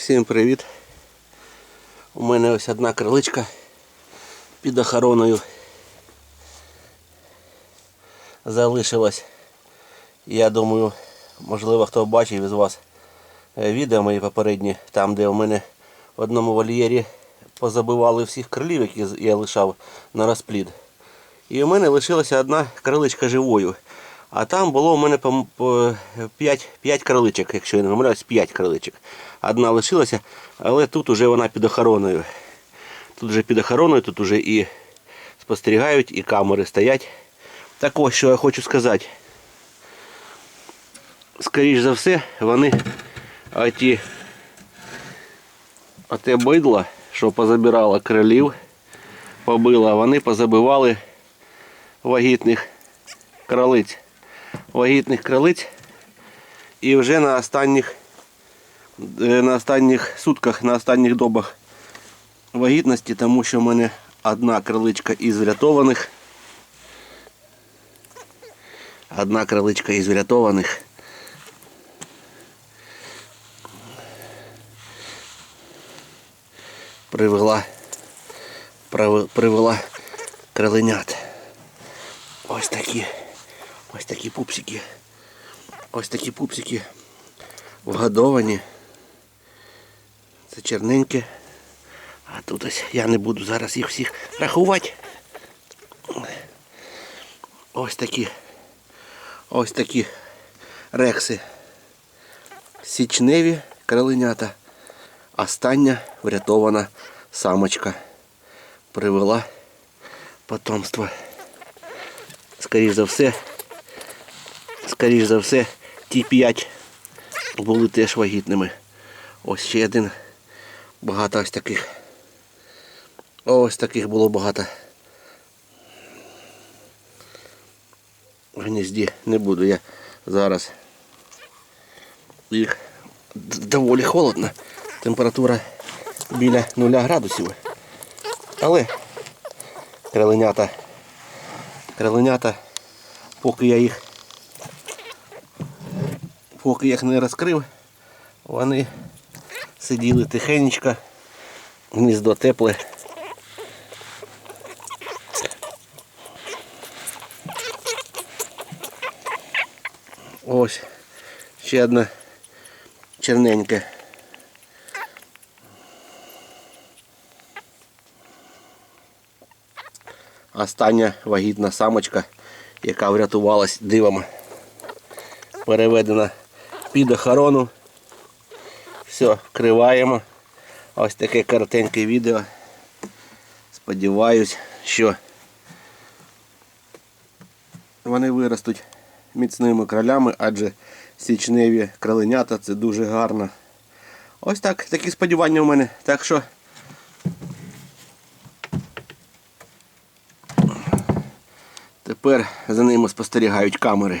Всім привіт. У мене ось одна криличка під охороною. Залишилась. Я думаю, можливо хто бачив із вас е, відео мої попередні, там де у мене в одному вольєрі позабивали всіх крилів, які я лишав на розплід. І у мене лишилася одна криличка живою. А там було у мене по 5, 5 криличок, якщо я не помиляюсь, 5 криличок. Одна лишилася, але тут уже вона під охороною. Тут вже під охороною, тут уже і спостерігають, і камери стоять. Так ось, що я хочу сказати. Скоріш за все, вони оті, оте бидло, що позабирало крилів, побило, вони позабивали вагітних кролиць. Вагітних кролиць. І вже на останніх е, на останніх сутках, на останніх добах вагітності, тому що в мене одна криличка із врятованих. Одна криличка із врятованих. Привела, привела криленят. Ось такі. Ось такі пупсики. Ось такі пупсики вгодовані. Це черненьке. А тут ось я не буду зараз їх всіх рахувати. Ось такі. Ось такі рекси. Січневі кроленята. Остання врятована самочка. Привела потомство. Скоріш за все, скоріш за все, ті п'ять були теж вагітними. Ось ще один. Багато ось таких. Ось таких було багато. В гнізді не буду я зараз. Їх доволі холодно. Температура біля 0 градусів. Але креленята, креленята, поки я їх поки їх не розкрив, вони сиділи тихенечко, гніздо тепле. Ось ще одна черненька. Остання вагітна самочка, яка врятувалась дивом. Переведена під охорону. Все, вкриваємо. Ось таке коротеньке відео. Сподіваюсь, що вони виростуть міцними кролями, адже січневі кроленята це дуже гарно. Ось так, такі сподівання у мене. Так що тепер за ними спостерігають камери.